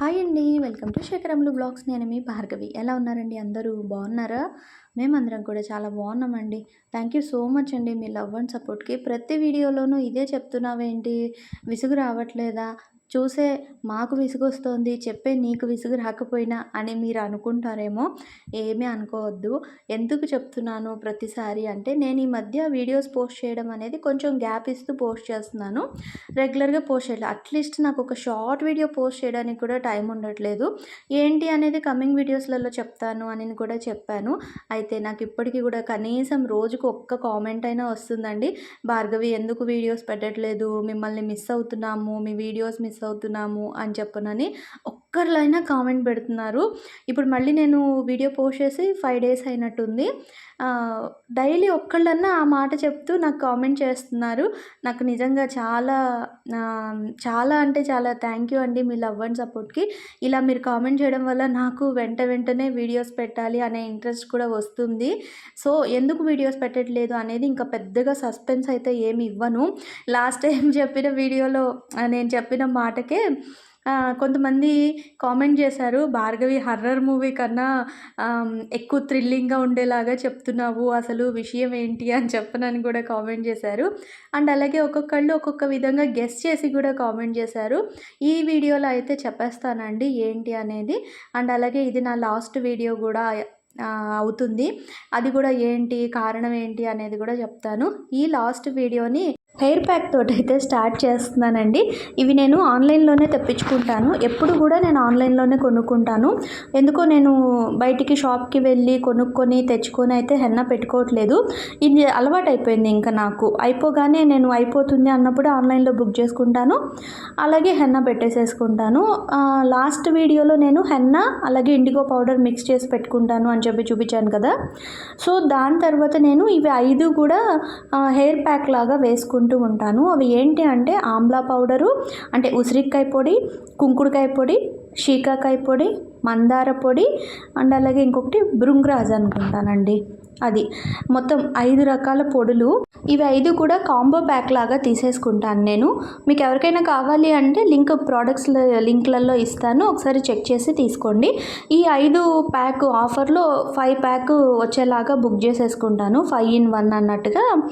Hi అండి. Welcome to శేఖరములు blogs. నేను మీ భార్గవి. ఎలా ఉన్నారండి? అందరూ బాగున్నారా? మేమందరం కూడా చాలా బాగున్నామండి. థ్యాంక్ యూ సో మచ్ అండి మీ లవ్ అండ్ సపోర్ట్కి. ప్రతి వీడియోలోనూ ఇదే చెప్తున్నావేంటి? విసుగు రావట్లేదా? చూసే మాకు విసుగొస్తోంది చెప్పే నీకు విసుగు రాకపోయినా అని మీరు అనుకుంటారేమో ఏమీ అనుకోవద్దు. ఎందుకు చెప్తున్నాను ప్రతిసారి అంటే నేను ఈ మధ్య వీడియోస్ పోస్ట్ చేయడం అనేది కొంచెం గ్యాప్ ఇస్తూ పోస్ట్ చేస్తున్నాను. రెగ్యులర్గా పోస్ట్ చేయలేదు అట్లీస్ట్ నాకు ఒక షార్ట్ వీడియో పోస్ట్ చేయడానికి కూడా టైం ఉండట్లేదు. ఏంటి అనేది కమింగ్ వీడియోస్లలో చెప్తాను అని కూడా చెప్పాను. అయితే నాకు ఇప్పటికీ కూడా కనీసం రోజుకు ఒక్క కామెంట్ అయినా వస్తుందండి. భార్గవి ఎందుకు వీడియోస్ పెట్టట్లేదు? మిమ్మల్ని మిస్ అవుతున్నాము. మీ వీడియోస్ మిస్ అవుతున్నాము అని చెప్పనని ఒక్కరిలైనా కామెంట్ పెడుతున్నారు. ఇప్పుడు మళ్ళీ నేను వీడియో పోస్ట్ చేసి ఫైవ్ డేస్ అయినట్టుంది. డైలీ ఒక్కళ్ళన్నా ఆ మాట చెప్తూ నాకు కామెంట్ చేస్తున్నారు. నాకు నిజంగా చాలా చాలా అంటే చాలా థ్యాంక్ యూ అండి మీ లవ్ అండ్ సపోర్ట్కి ఇలా మీరు కామెంట్ చేయడం వల్ల నాకు వెంట వెంటనే వీడియోస్ పెట్టాలి అనే ఇంట్రెస్ట్ కూడా వస్తుంది. సో ఎందుకు వీడియోస్ పెట్టట్లేదు అనేది ఇంకా పెద్దగా సస్పెన్స్ అయితే ఏమి ఇవ్వను. లాస్ట్ టైం చెప్పిన వీడియోలో నేను చెప్పిన మాటకే కొంతమంది కామెంట్ చేశారు భార్గవి హర్రర్ మూవీ కన్నా ఎక్కువ థ్రిల్లింగ్గా ఉండేలాగా చెప్తున్నావు అసలు విషయం ఏంటి? అని చెప్పనని కూడా కామెంట్ చేశారు. అండ్ అలాగే ఒక్కొక్కళ్ళు ఒక్కొక్క విధంగా గెస్ చేసి కూడా కామెంట్ చేశారు. ఈ వీడియోలో అయితే చెప్పేస్తానండి ఏంటి అనేది. అండ్ అలాగే ఇది నా లాస్ట్ వీడియో కూడా అవుతుంది. అది కూడా ఏంటి కారణం ఏంటి అనేది కూడా చెప్తాను. ఈ లాస్ట్ వీడియోని హెయిర్ ప్యాక్ తోటి అయితే స్టార్ట్ చేస్తున్నానండి. ఇవి నేను ఆన్లైన్లోనే తెప్పించుకుంటాను. ఎప్పుడు కూడా నేను ఆన్లైన్లోనే కొనుక్కుంటాను. ఎందుకో నేను బయటికి షాప్కి వెళ్ళి కొనుక్కొని తెచ్చుకొని అయితే హెన్న పెట్టుకోవట్లేదు. ఇది అలవాటు అయిపోయింది ఇంకా నాకు. అయిపోగానే నేను అయిపోతుంది అన్నప్పుడు ఆన్లైన్లో బుక్ చేసుకుంటాను. అలాగే హెన్న పెట్టేసేసుకుంటాను. లాస్ట్ వీడియోలో నేను హెన్న అలాగే ఇండిగో పౌడర్ మిక్స్ చేసి పెట్టుకుంటాను అని చెప్పి చూపించాను కదా. సో దాని తర్వాత నేను ఇవి ఐదు కూడా హెయిర్ ప్యాక్ లాగా వేసుకుంటాను. చేసుకుంటూ ఉంటాను. అవి ఏంటి అంటే ఆమ్లా పౌడరు అంటే ఉసిరికాయ పొడి కుంకుడుకాయ పొడి షీకాకాయ పొడి మందార పొడి అండ్ అలాగే ఇంకొకటి బృంగ్రాజ్ అనుకుంటానండి. అది. మొత్తం ఐదు రకాల పొడులు. ఇవి ఐదు కూడా కాంబో ప్యాక్ లాగా తీసేసుకుంటాను నేను. మీకు ఎవరికైనా కావాలి అంటే లింక్ ప్రోడక్ట్స్ లింక్లలో ఇస్తాను. ఒకసారి చెక్ చేసి తీసుకోండి. ఈ ఐదు ప్యాక్ ఆఫర్లో ఫైవ్ ప్యాక్ వచ్చేలాగా బుక్ చేసేసుకుంటాను. ఫైవ్ ఇన్ వన్ అన్నట్టుగా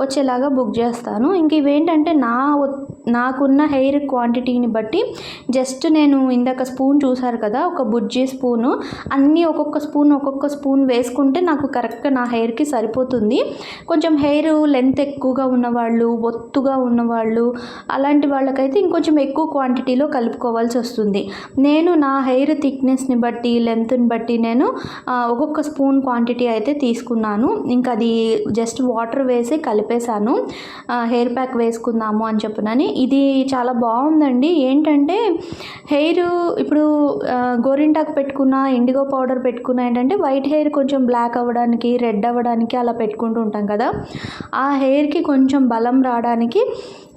వచ్చేలాగా బుక్ చేస్తాను. ఇంక ఇవేంటంటే నా నాకున్న హెయిర్ క్వాంటిటీని బట్టి జస్ట్ నేను ఇందాక స్పూన్ చూసారు కదా ఒక బుజ్జి స్పూను. అన్నీ ఒక్కొక్క స్పూన్ ఒక్కొక్క స్పూన్ వేసుకుంటే నాకు కరెక్ట్గా నా హెయిర్కి సరిపోతుంది. కొంచెం హెయిర్ లెంత్ ఎక్కువగా ఉన్నవాళ్ళు ఒత్తుగా ఉన్నవాళ్ళు అలాంటి వాళ్ళకైతే ఇంకొంచెం ఎక్కువ క్వాంటిటీలో కలుపుకోవాల్సి వస్తుంది. నేను నా హెయిర్ థిక్నెస్ని బట్టి లెంత్ని బట్టి నేను ఒక్కొక్క స్పూన్ క్వాంటిటీ అయితే తీసుకున్నాను. ఇంకా అది జస్ట్ వాటర్ వేసి కలిపేశాను. హెయిర్ ప్యాక్ వేసుకుందాము అని చెప్పినని. ఇది చాలా బాగుందండి. ఏంటంటే హెయిర్ ఇప్పుడు గోరింటాకు పెట్టుకున్న ఇండిగో పౌడర్ పెట్టుకున్న ఏంటంటే వైట్ హెయిర్ కొంచెం బ్లాక్ అవ్వడానికి రెడ్ అవ్వడానికి అలా పెట్టుకుంటూ ఉంటాం కదా. ఆ హెయిర్కి కొంచెం బలం రావడానికి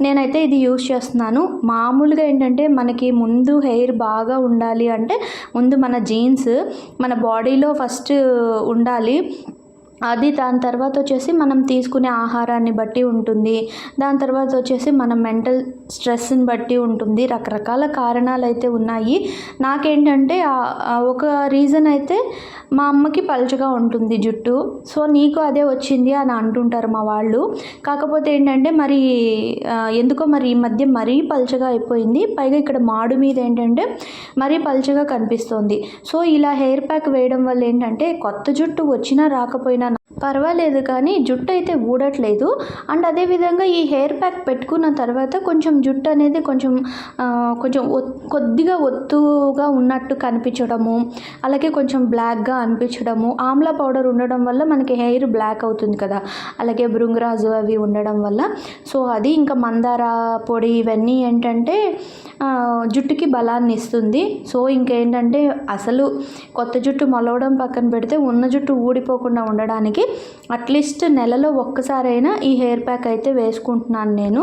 నేనైతే ఇది యూస్ చేస్తున్నాను. మామూలుగా ఏంటంటే మనకి ముందు హెయిర్ బాగా ఉండాలి అంటే ముందు మన జీన్స్ మన బాడీలో ఫస్ట్ ఉండాలి. అది దాని తర్వాత వచ్చేసి మనం తీసుకునే ఆహారాన్ని బట్టి ఉంటుంది. దాని తర్వాత వచ్చేసి మన మెంటల్ స్ట్రెస్ని బట్టి ఉంటుంది. రకరకాల కారణాలు అయితే ఉన్నాయి. నాకేంటంటే ఒక రీజన్ అయితే మా అమ్మకి పలుచగా ఉంటుంది జుట్టు. సో నీకు అదే వచ్చింది అని అంటుంటారు మా వాళ్ళు. కాకపోతే ఏంటంటే మరి ఎందుకో మరి ఈ మధ్య మరీ పలుచగా అయిపోయింది. పైగా ఇక్కడ మాడు మీద ఏంటంటే మరీ పలుచగా కనిపిస్తుంది. సో ఇలా హెయిర్ ప్యాక్ వేయడం వల్ల ఏంటంటే కొత్త జుట్టు వచ్చినా రాకపోయినా పర్వాలేదు కానీ జుట్టు అయితే ఊడట్లేదు. అండ్ అదేవిధంగా ఈ హెయిర్ ప్యాక్ పెట్టుకున్న తర్వాత కొంచెం జుట్టు అనేది కొంచెం కొంచెం కొద్దిగా ఒత్తుగా ఉన్నట్టు కనిపించడము అలాగే కొంచెం బ్లాక్గా అనిపించడము. ఆమ్లా పౌడర్ ఉండడం వల్ల మనకి హెయిర్ బ్లాక్ అవుతుంది కదా. అలాగే భృంగరాజు అవి ఉండడం వల్ల. సో అది ఇంకా మందార పొడి ఇవన్నీ ఏంటంటే జుట్టుకి బలాన్ని ఇస్తుంది. సో ఇంకేంటంటే అసలు కొత్త జుట్టు మొలవడం పక్కన పెడితే ఉన్న జుట్టు ఊడిపోకుండా ఉండడానికి అట్లీస్ట్ నెలలో ఒక్కసారైనా ఈ హెయిర్ ప్యాక్ అయితే వేసుకుంటున్నాను నేను.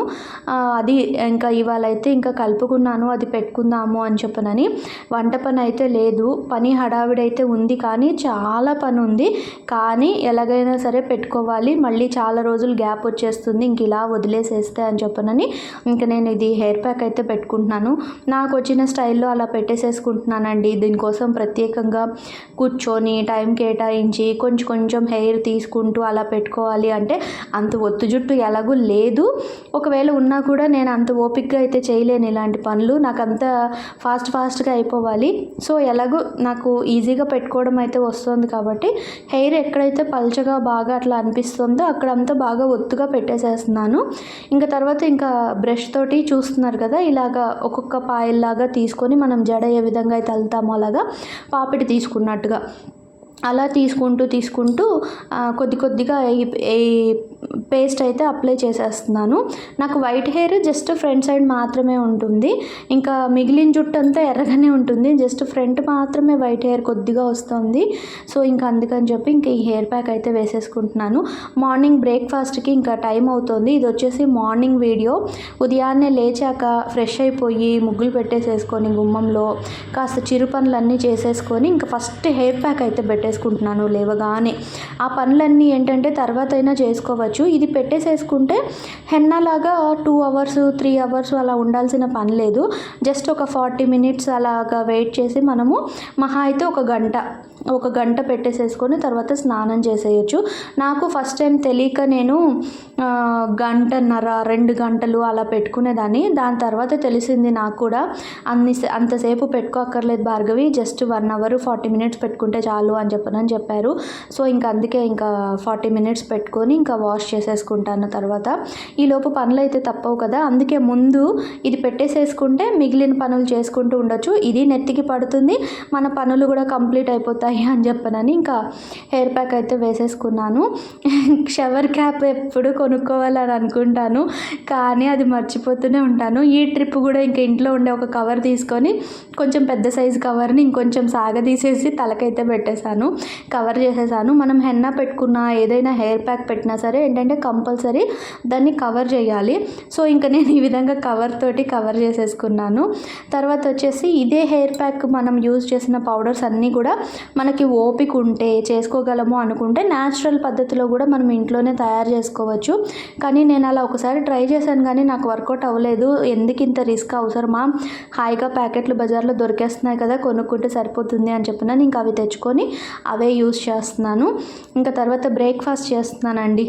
అది ఇంకా ఇవాళ అయితే ఇంకా కలుపుకున్నాను అది పెట్టుకుందాము అని చెప్పనని. వంట పని అయితే లేదు పని హడావిడి అయితే ఉంది కానీ చాలా పని ఉంది కానీ ఎలాగైనా సరే పెట్టుకోవాలి మళ్ళీ చాలా రోజులు గ్యాప్ వచ్చేస్తుంది ఇంక ఇలా వదిలేసేస్తే అని చెప్పనని ఇంకా నేను ఇది హెయిర్ ప్యాక్ అయితే పెట్టుకుంటున్నాను. నాకు వచ్చిన స్టైల్లో అలా పెట్టేసేసుకుంటున్నానండి. దీనికోసం ప్రత్యేకంగా కూర్చొని టైం కేటాయించి కొంచెం కొంచెం హెయిర్ తీసుకుంటూ అలా పెట్టుకోవాలి అంటే అంత ఒత్తు జుట్టు ఎలాగూ లేదు. ఒకవేళ ఉన్నా కూడా నేను అంత ఓపిక్గా అయితే చేయలేను ఇలాంటి పనులు. నాకు అంత ఫాస్ట్ ఫాస్ట్గా అయిపోవాలి. సో ఎలాగో నాకు ఈజీగా పెట్టుకోవడం అయితే వస్తుంది కాబట్టి హెయిర్ ఎక్కడైతే పల్చగా బాగా అట్లా అనిపిస్తుందో అక్కడంతా బాగా ఒత్తుగా పెట్టేసేస్తున్నాను. ఇంకా తర్వాత ఇంకా బ్రష్ తోటి చూస్తున్నారు కదా ఇలాగా ఒక్కొక్క పాయల్లాగా తీసుకొని మనం జడ ఏ విధంగా అయితే వెళ్తామో అలాగా పాపిడి తీసుకున్నట్టుగా. అలా తీసుకుంటూ తీసుకుంటూ కొద్ది కొద్దిగా ఈ ఈ పేస్ట్ అయితే అప్లై చేసేస్తున్నాను. నాకు white hair just front side మాత్రమే ఉంటుంది. ఇంకా మిగిలిన జుట్టు అంతా ఎర్రగానే ఉంటుంది. జస్ట్ ఫ్రంట్ మాత్రమే వైట్ హెయిర్ కొద్దిగా వస్తుంది. సో ఇంకా అందుకని చెప్పి ఇంకా ఈ హెయిర్ ప్యాక్ అయితే వేసేసుకుంటున్నాను. మార్నింగ్ బ్రేక్ఫాస్ట్కి ఇంకా టైం అవుతుంది. ఇది వచ్చేసి మార్నింగ్ వీడియో. ఉదయాన్నే లేచాక ఫ్రెష్ అయిపోయి ముగ్గులు పెట్టేసేసుకొని గుమ్మంలో కాస్త చిరు పనులన్నీ చేసేసుకొని ఇంకా ఫస్ట్ హెయిర్ ప్యాక్ అయితే పెట్టేసుకుంటున్నాను లేవగానే. ఆ పనులన్నీ ఏంటంటే తర్వాత అయినా చేసుకోవచ్చు. ఇది పెట్టేసేసుకుంటే హెన్నలాగా టూ అవర్స్ త్రీ అవర్స్ అలా ఉండాల్సిన పని లేదు. జస్ట్ ఒక ఫార్టీ మినిట్స్ అలాగా వెయిట్ చేసి మనము మహా అయితే ఒక గంట ఒక గంట పెట్టేసేసుకొని తర్వాత స్నానం చేసేయచ్చు. నాకు ఫస్ట్ టైం తెలియక నేను గంటన్నర రెండు గంటలు అలా పెట్టుకునేదాన్ని. దాని తర్వాత తెలిసింది నాకు కూడా అన్ని అంతసేపు పెట్టుకోక్కర్లేదు Bhargavi just one hour forty minutes పెట్టుకుంటే చాలు అని చెప్పనని చెప్పారు. సో ఇంకా అందుకే ఇంకా ఫార్టీ మినిట్స్ పెట్టుకొని ఇంకా వాష్ చేసేసుకుంటాను తర్వాత. ఈ లోపు పనులు అయితే తప్పవు కదా. అందుకే ముందు ఇది పెట్టేసేసుకుంటే మిగిలిన పనులు చేసుకుంటూ ఉండొచ్చు. ఇది నెత్తికి పడుతుంది. మన పనులు కూడా కంప్లీట్ అయిపోతాయి. అని చెప్పనని ఇంకా హెయిర్ ప్యాక్ అయితే వేసేసుకున్నాను. షవర్ క్యాప్ ఎప్పుడు కొనుక్కోవాలని అనుకుంటాను కానీ అది మర్చిపోతూనే ఉంటాను. ఈ ట్రిప్ కూడా ఇంకా ఇంట్లో ఉండే ఒక కవర్ తీసుకొని కొంచెం పెద్ద సైజు కవర్ని ఇంకొంచెం సాగదీసేసి తలకైతే పెట్టేశాను. కవర్ చేసేసాను మనం హెన్నా పెట్టుకున్న ఏదైనా హెయిర్ ప్యాక్ పెట్టినా సరే ఏంటంటే కంపల్సరీ దాన్ని కవర్ చేయాలి. సో ఇంకా నేను ఈ విధంగా కవర్ తోటి కవర్ చేసేసుకున్నాను. తర్వాత వచ్చేసి ఇదే హెయిర్ ప్యాక్ మనం యూజ్ చేసిన పౌడర్స్ అన్నీ కూడా మనకి ఓపిక ఉంటే చేసుకోగలము అనుకుంటే న్యాచురల్ పద్ధతిలో కూడా మనం ఇంట్లోనే తయారు చేసుకోవచ్చు. కానీ నేను అలా ఒకసారి ట్రై చేశాను కానీ నాకు వర్కౌట్ అవ్వలేదు. ఎందుకు ఇంత రిస్క్ అవసరమా? హాయిగా ప్యాకెట్లు బజార్లో దొరికేస్తున్నాయి కదా కొనుక్కుంటే సరిపోతుంది అని చెప్పిన ఇంకా అవి తెచ్చుకొని అవే యూస్ చేస్తున్నాను. ఇంకా తర్వాత బ్రేక్ఫాస్ట్ చేస్తున్నానండి.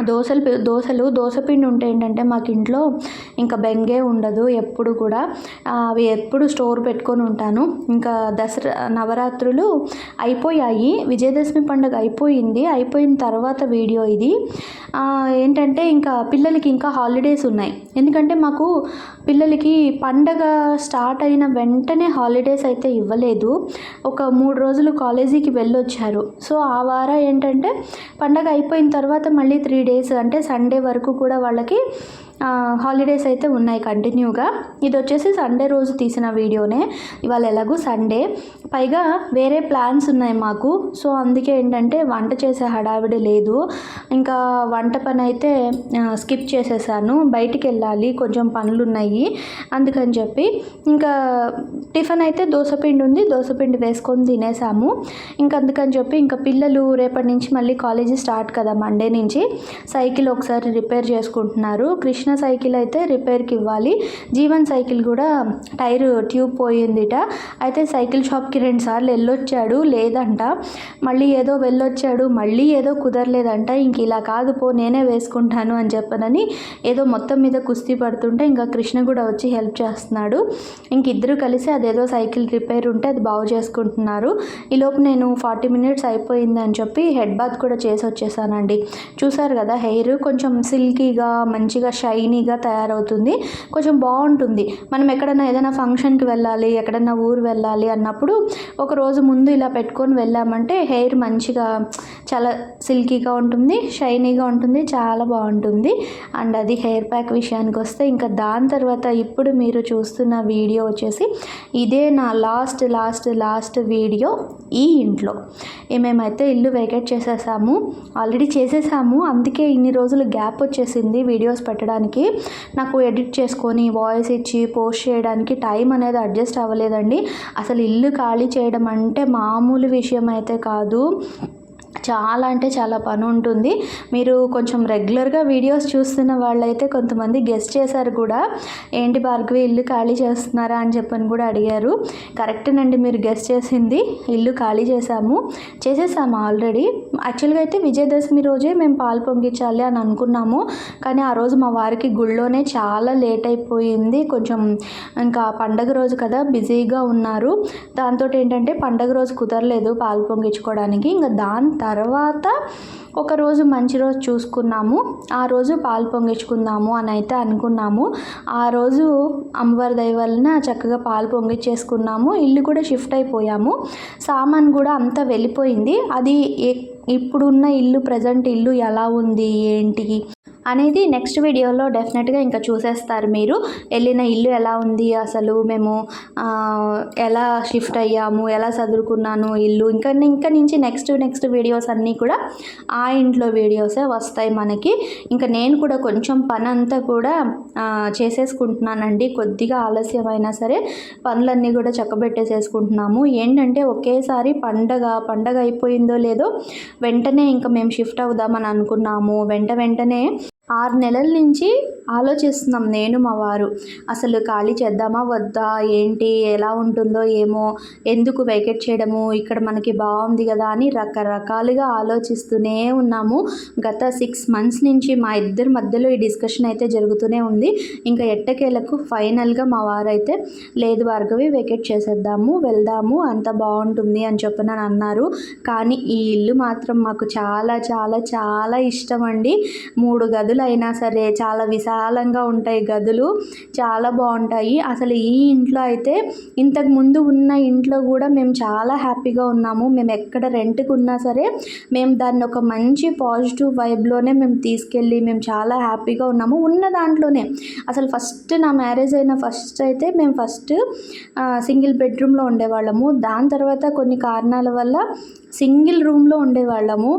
దోశలు దోశలు దోశలు దోశపిండి ఉంటే ఏంటంటే మాకు ఇంట్లో ఇంకా బెంగే ఉండదు ఎప్పుడు కూడా. అవి ఎప్పుడు స్టోర్ పెట్టుకొని ఉంటాను. ఇంకా దసరా నవరాత్రులు అయిపోయాయి. విజయదశమి పండుగ అయిపోయింది. అయిపోయిన తర్వాత వీడియో ఇది. ఏంటంటే ఇంకా పిల్లలకి ఇంకా హాలిడేస్ ఉన్నాయి. ఎందుకంటే మాకు పిల్లలకి పండగ స్టార్ట్ అయిన వెంటనే హాలిడేస్ అయితే ఇవ్వలేదు. ఒక మూడు రోజులు కాలేజీకి వెళ్ళొచ్చారు. సో ఆ వారం ఏంటంటే పండగ అయిపోయిన తర్వాత మళ్ళీ త్రీ డేస్ అంటే సండే వరకు కూడా వాళ్ళకి హాలిడేస్ అయితే ఉన్నాయి కంటిన్యూగా ఇది వచ్చేసి సండే రోజు తీసిన వీడియోనే. ఇవాళ ఎలాగూ సండే పైగా వేరే ప్లాన్స్ ఉన్నాయి మాకు. సో అందుకే ఏంటంటే వంట చేసే హడావిడి లేదు. ఇంకా వంట పని అయితే స్కిప్ చేసేసాను. బయటికి వెళ్ళాలి. కొంచెం పనులు ఉన్నాయి అందుకని చెప్పి ఇంకా టిఫిన్ అయితే దోశపిండి ఉంది. దోశపిండి వేసుకొని తినేసాము. ఇంకా అందుకని చెప్పి ఇంకా పిల్లలు రేపటి నుంచి మళ్ళీ కాలేజీ స్టార్ట్ కదా మండే నుంచి. సైకిల్ ఒకసారి రిపేర్ చేసుకుంటున్నారు. కృష్ణ సైకిల్ అయితే రిపేర్కి ఇవ్వాలి. జీవన్ సైకిల్ కూడా టైర్ ట్యూబ్ పోయిందిట. అయితే సైకిల్ షాప్కి రెండు సార్లు వెళ్ళొచ్చాడు. లేదంట. మళ్ళీ ఏదో వెళ్ళొచ్చాడు. మళ్ళీ ఏదో కుదరలేదంట. ఇంక ఇలా కాదు పో నేనే వేసుకుంటాను అని చెప్పనని ఏదో మొత్తం మీద కుస్తీ పడుతుంటే ఇంకా కృష్ణ కూడా వచ్చి హెల్ప్ చేస్తున్నాడు. ఇంక ఇద్దరు కలిసి అదేదో సైకిల్ రిపేర్ ఉంటే అది బాగు చేసుకుంటున్నారు. ఈలోపు నేను ఫార్టీ మినిట్స్ అయిపోయింది అని చెప్పి హెడ్ బాత్ కూడా చేసి వచ్చేసానండి. చూసారు కదా హెయిర్? కొంచెం సిల్కీగా మంచిగా షై షైనీగా తయారవుతుంది. కొంచెం బాగుంటుంది. మనం ఎక్కడైనా ఏదైనా ఫంక్షన్కి వెళ్ళాలి ఎక్కడైనా ఊరు వెళ్ళాలి అన్నప్పుడు ఒక రోజు ముందు ఇలా పెట్టుకొని వెళ్ళామంటే హెయిర్ మంచిగా చాలా సిల్కీగా ఉంటుంది షైనీగా ఉంటుంది చాలా బాగుంటుంది. అండ్ అది హెయిర్ ప్యాక్ విషయానికి వస్తే ఇంకా దాని తర్వాత ఇప్పుడు మీరు చూస్తున్న వీడియో వచ్చేసి ఇదే నా లాస్ట్ లాస్ట్ లాస్ట్ వీడియో ఈ ఇంట్లో. మేమైతే ఇల్లు వేకేట్ చేసేసాము. ఆల్రెడీ చేసేసాము. అందుకే ఇన్ని రోజులు గ్యాప్ వచ్చేసింది వీడియోస్ పెట్టడానికి. నాకు ఎడిట్ చేసుకొని వాయిస్ ఇచ్చి పోస్ట్ చేయడానికి టైం అనేది అడ్జస్ట్ అవ్వలేదండి. అసలు ఇల్లు ఖాళీ చేయడం అంటే మామూలు విషయం అయితే కాదు. చాలా అంటే చాలా పని ఉంటుంది. మీరు కొంచెం రెగ్యులర్గా వీడియోస్ చూస్తున్న వాళ్ళైతే కొంతమంది గెస్ట్ చేశారు కూడా. ఏంటి భార్గవి ఇల్లు ఖాళీ చేస్తున్నారా అని చెప్పని కూడా అడిగారు. కరెక్టేనండి మీరు గెస్ట్ చేసింది. ఇల్లు ఖాళీ చేసాము చేసేసాము ఆల్రెడీ. యాక్చువల్గా అయితే విజయదశమి రోజే మేము పాలు పొంగించాలి అని అనుకున్నాము. కానీ ఆ రోజు మా వారికి గుళ్ళోనే చాలా లేట్ అయిపోయింది. కొంచెం ఇంకా పండగ రోజు కదా బిజీగా ఉన్నారు. దాంతో ఏంటంటే పండగ రోజు కుదరలేదు పాలు పొంగించుకోవడానికి. ఇంకా దాని తర్వాత ఒకరోజు మంచి రోజు చూసుకున్నాము. ఆ రోజు పాలు పొంగించుకుందాము అని అయితే అనుకున్నాము. ఆ రోజు అమ్మవారి దయ వలన చక్కగా పాలు పొంగిచ్చేసుకున్నాము ఇల్లు కూడా షిఫ్ట్ అయిపోయాము. సామాన్ కూడా అంతా వెళ్ళిపోయింది. అది ఇప్పుడున్న ఇల్లు ప్రజెంట్ ఇల్లు ఎలా ఉంది ఏంటి? అనేది నెక్స్ట్ వీడియోలో డెఫినెట్గా ఇంకా చూసేస్తారు మీరు. వెళ్ళిన ఇల్లు ఎలా ఉంది అసలు? మేము ఎలా షిఫ్ట్ అయ్యాము? ఎలా చదువుకున్నాను ఇల్లు? ఇంకా ఇంకా నుంచి నెక్స్ట్ నెక్స్ట్ వీడియోస్ అన్నీ కూడా ఆ ఇంట్లో వీడియోసే వస్తాయి మనకి. ఇంకా నేను కూడా కొంచెం పని అంతా కూడా చేసేసుకుంటున్నానండి. కొద్దిగా ఆలస్యమైనా సరే పనులన్నీ కూడా చక్కబెట్టేసేసుకుంటున్నాము. ఏంటంటే ఒకేసారి పండగ పండగ అయిపోయిందో లేదో వెంటనే ఇంకా మేము షిఫ్ట్ అవుదామని అనుకున్నాము. వెంట వెంటనే ఆరు నెలల నుంచి ఆలోచిస్తున్నాం నేను మా వారు. అసలు ఖాళీ చేద్దామా వద్దా ఏంటి ఎలా ఉంటుందో ఏమో ఎందుకు వెకెట్ చేయడము ఇక్కడ మనకి బాగుంది కదా అని రకరకాలుగా ఆలోచిస్తూనే ఉన్నాము. గత సిక్స్ మంత్స్ నుంచి మా ఇద్దరి మధ్యలో ఈ డిస్కషన్ అయితే జరుగుతూనే ఉంది. ఇంకా ఎట్టకేలకు ఫైనల్గా మా వారైతే లేదు భార్గవి వెకెట్ చేసేద్దాము వెళ్దాము అంత బాగుంటుంది అని చెప్పి నన్ను అన్నారు. కానీ ఈ ఇల్లు మాత్రం మాకు చాలా చాలా చాలా ఇష్టం అండి. మూడు గదులు అయినా సరే చాలా విశాలంగా ఉంటాయి గదులు. చాలా బాగుంటాయి. అసలు ఈ ఇంట్లో అయితే ఇంతకు ముందు ఉన్న ఇంట్లో కూడా మేము చాలా హ్యాపీగా ఉన్నాము. మేము ఎక్కడ రెంట్కి ఉన్నా సరే మేము దాన్ని ఒక మంచి పాజిటివ్ వైబ్లోనే మేము తీసుకెళ్ళి మేము చాలా హ్యాపీగా ఉన్నాము. ఉన్న దాంట్లోనే అసలు ఫస్ట్ నా మ్యారేజ్ అయిన ఫస్ట్ అయితే మేము ఫస్ట్ సింగిల్ బెడ్రూమ్లో ఉండేవాళ్ళము. దాని తర్వాత కొన్ని కారణాల వల్ల సింగిల్ రూమ్లో ఉండేవాళ్ళము.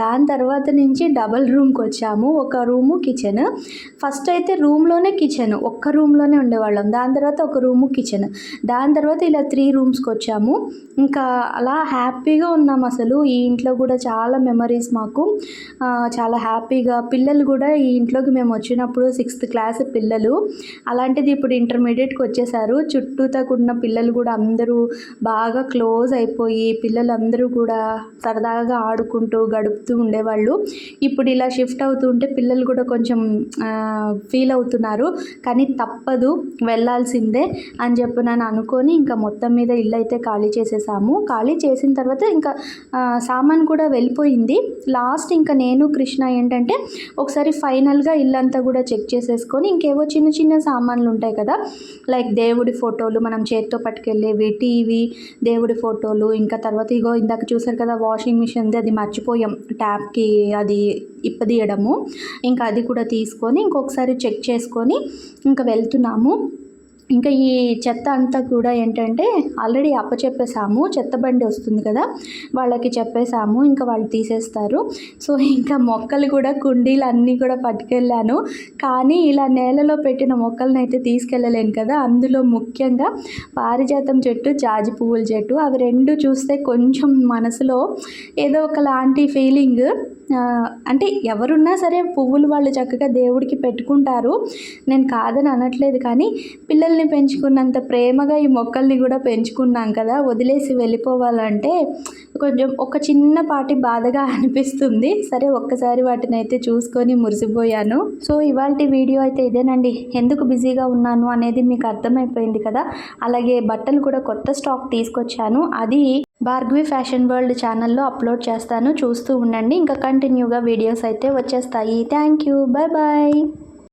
దాని తర్వాత నుంచి డబల్ రూమ్కి వచ్చాము. ఒక రూమ్ రూము కిచెన్. ఫస్ట్ అయితే రూమ్లోనే కిచెన్. ఒక్క రూమ్లోనే ఉండేవాళ్ళం. దాని తర్వాత ఒక రూము కిచెన్. దాని తర్వాత ఇలా త్రీ రూమ్స్కి వచ్చాము. ఇంకా అలా హ్యాపీగా ఉన్నాం అసలు. ఈ ఇంట్లో కూడా చాలా మెమరీస్ మాకు. చాలా హ్యాపీగా పిల్లలు కూడా ఈ ఇంట్లోకి మేము వచ్చినప్పుడు సిక్స్త్ క్లాస్ పిల్లలు. అలాంటిది ఇప్పుడు ఇంటర్మీడియట్కి వచ్చేసారు. చుట్టూతో ఉన్న పిల్లలు కూడా అందరూ బాగా క్లోజ్ అయిపోయి పిల్లలందరూ కూడా సరదాగా ఆడుకుంటూ గడుపుతూ ఉండేవాళ్ళు. ఇప్పుడు ఇలా షిఫ్ట్ అవుతూ ఉంటే పిల్లలు కూడా కొంచెం ఫీల్ అవుతున్నారు. కానీ తప్పదు వెళ్ళాల్సిందే అని చెప్పి నేను అనుకొని ఇంకా మొత్తం మీద ఇల్లు అయితే ఖాళీ చేసేసాము. ఖాళీ చేసిన తర్వాత ఇంకా సామాన్ కూడా వెళ్ళిపోయింది. లాస్ట్ ఇంకా నేను కృష్ణ ఏంటంటే ఒకసారి ఫైనల్గా ఇల్లంతా కూడా చెక్ చేసేసుకొని ఇంకేవో చిన్న చిన్న సామాన్లు ఉంటాయి కదా. లైక్ దేవుడి ఫోటోలు మనం చేత్తో పట్టుకెళ్ళేవి టీవీ దేవుడి ఫోటోలు ఇంకా తర్వాత ఇగో ఇందాక చూసారు కదా వాషింగ్ మిషన్ది అది మర్చిపోయాం. ట్యాప్కి అది ఇప్పదీయడము. ఇంకా ఇంకా అది కూడా తీసుకొని ఇంకొకసారి చెక్ చేసుకొని ఇంకా వెళ్తున్నాము. ఇంకా ఈ చెత్త అంతా కూడా ఏంటంటే ఆల్రెడీ అప్పచెప్పేసాము చెత్త బండి వస్తుంది కదా వాళ్ళకి చెప్పేసాము ఇంకా వాళ్ళు తీసేస్తారు. సో ఇంకా మొక్కలు కూడా కుండీలు అన్నీ కూడా పట్టుకెళ్ళాను. కానీ ఇలా నేలలో పెట్టిన మొక్కలను అయితే తీసుకెళ్ళలేను కదా. అందులో ముఖ్యంగా పారిజాతం చెట్టు జాజి పువ్వుల చెట్టు అవి రెండు చూస్తే కొంచెం మనసులో ఏదో ఒకలాంటి ఫీలింగ్. అంటే ఎవరున్నా సరే పువ్వులు వాళ్ళు చక్కగా దేవుడికి పెట్టుకుంటారు. నేను కాదని అనట్లేదు కానీ పిల్లలు మొక్కల్ని పెంచుకున్నంత ప్రేమగా ఈ మొక్కల్ని కూడా పెంచుకున్నాం కదా వదిలేసి వెళ్ళిపోవాలంటే కొంచెం ఒక చిన్నపాటి బాధగా అనిపిస్తుంది. సరే ఒక్కసారి వాటిని అయితే చూసుకొని మురిసిపోయాను. సో ఇవాళ వీడియో అయితే ఇదేనండి. ఎందుకు బిజీగా ఉన్నాను అనేది మీకు అర్థమైపోయింది కదా? అలాగే బట్టలు కూడా కొత్త స్టాక్ తీసుకొచ్చాను. అది భార్గవి ఫ్యాషన్ వరల్డ్ ఛానల్లో అప్లోడ్ చేస్తాను. చూస్తూ ఉండండి. ఇంకా కంటిన్యూగా వీడియోస్ అయితే వచ్చేస్తాయి. Thank you. Bye bye